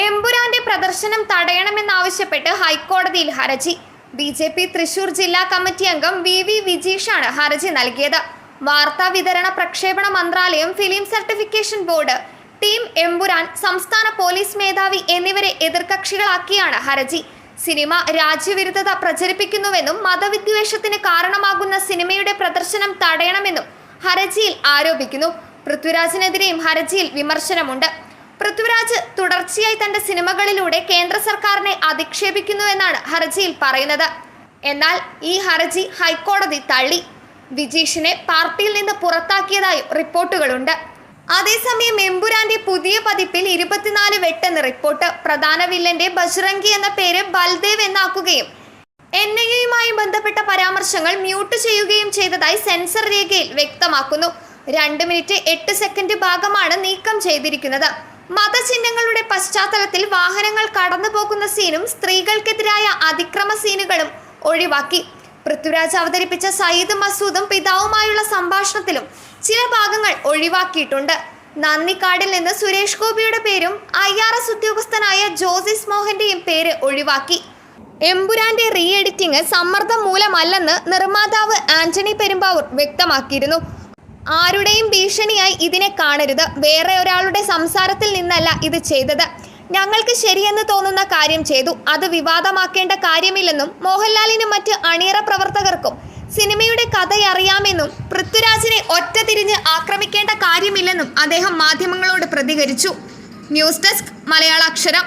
എമ്പുരാന്റെ പ്രദർശനം തടയണമെന്നാവശ്യപ്പെട്ട് ഹൈക്കോടതിയിൽ ഹർജി. ബി ജെ പി തൃശൂർ ജില്ലാ കമ്മിറ്റി അംഗം വി വി വിജീഷാണ് ഹർജി നൽകിയത്. വാർത്താ വിതരണ പ്രക്ഷേപണ മന്ത്രാലയം film certification board team Empuraan സംസ്ഥാന പോലീസ് മേധാവി എന്നിവരെ എതിർകക്ഷികളാക്കിയാണ് ഹർജി. സിനിമ രാജ്യവിരുദ്ധത പ്രചരിപ്പിക്കുന്നുവെന്നും മതവിദ്വേഷത്തിന് കാരണമാകുന്ന സിനിമയുടെ പ്രദർശനം തടയണമെന്നും ഹർജിയിൽ ആരോപിക്കുന്നു. പൃഥ്വിരാജിനെതിരെയും ഹർജിയിൽ വിമർശനമുണ്ട്. പൃഥ്വിരാജ് തുടർച്ചയായി തന്റെ സിനിമകളിലൂടെ കേന്ദ്ര സർക്കാരിനെ അധിക്ഷേപിക്കുന്നുവെന്നാണ് ഹർജിയിൽ പറയുന്നത്. എന്നാൽ ഈ ഹർജി ഹൈക്കോടതി തള്ളി. വിജീഷിനെ പാർട്ടിയിൽ നിന്ന് പുറത്താക്കിയതായും റിപ്പോർട്ടുകളുണ്ട്. അതേസമയം എമ്പുരാന്റെ പുതിയ പതിപ്പിൽ ഇരുപത്തിനാല് വെട്ടെന്ന് റിപ്പോർട്ട്. പ്രധാന വില്ലന്റെ ബജ്റംഗി എന്ന പേര് ബൽദേവ് എന്നാക്കുകയും എൻ ഐ എയുമായി ബന്ധപ്പെട്ട പരാമർശങ്ങൾ മ്യൂട്ട് ചെയ്യുകയും ചെയ്തതായി സെൻസർ രേഖയിൽ വ്യക്തമാക്കുന്നു. രണ്ട് മിനിറ്റ് എട്ട് സെക്കൻഡ് ഭാഗമാണ് നീക്കം ചെയ്തിരിക്കുന്നത്. മതചിഹ്നങ്ങളുടെ പശ്ചാത്തലത്തിൽ വാഹനങ്ങൾ കടന്നു പോകുന്ന സീനും സ്ത്രീകൾക്കെതിരായ അതിക്രമ സീനുകളും ഒഴിവാക്കി. പൃഥ്വിരാജ് അവതരിപ്പിച്ച സയ്യിദ് മസൂദും പിതാവുമായുള്ള സംഭാഷണത്തിലും ചില ഭാഗങ്ങൾ ഒഴിവാക്കിയിട്ടുണ്ട്. നന്ദിക്കാടിൽ നിന്ന് സുരേഷ് ഗോപിയുടെ പേരും ഐ ആർ എസ് ഉദ്യോഗസ്ഥനായ ജോസിസ് മോഹന്റെയും പേര് ഒഴിവാക്കി. എമ്പുരാന്റെ റീ എഡിറ്റിംഗ് സമ്മർദ്ദം മൂലമല്ലെന്ന് നിർമ്മാതാവ് ആന്റണി പെരുമ്പാവൂർ വ്യക്തമാക്കിയിരുന്നു. ആരുടെയും ഭീഷണിയായി ഇതിനെ കാണരുത്. വേറെ ഒരാളുടെ സംസാരത്തിൽ നിന്നല്ല ഇത് ചെയ്തത്. ഞങ്ങൾക്ക് ശരിയെന്ന് തോന്നുന്ന കാര്യം ചെയ്തു. അത് വിവാദമാക്കേണ്ട കാര്യമില്ലെന്നും മോഹൻലാലിനും മറ്റ് അണിയറ പ്രവർത്തകർക്കും സിനിമയുടെ കഥയറിയാമെന്നും പൃഥ്വിരാജിനെ ഒറ്റ തിരിഞ്ഞ് ആക്രമിക്കേണ്ട കാര്യമില്ലെന്നും അദ്ദേഹം മാധ്യമങ്ങളോട് പ്രതികരിച്ചു. News desk Malayalaksharam.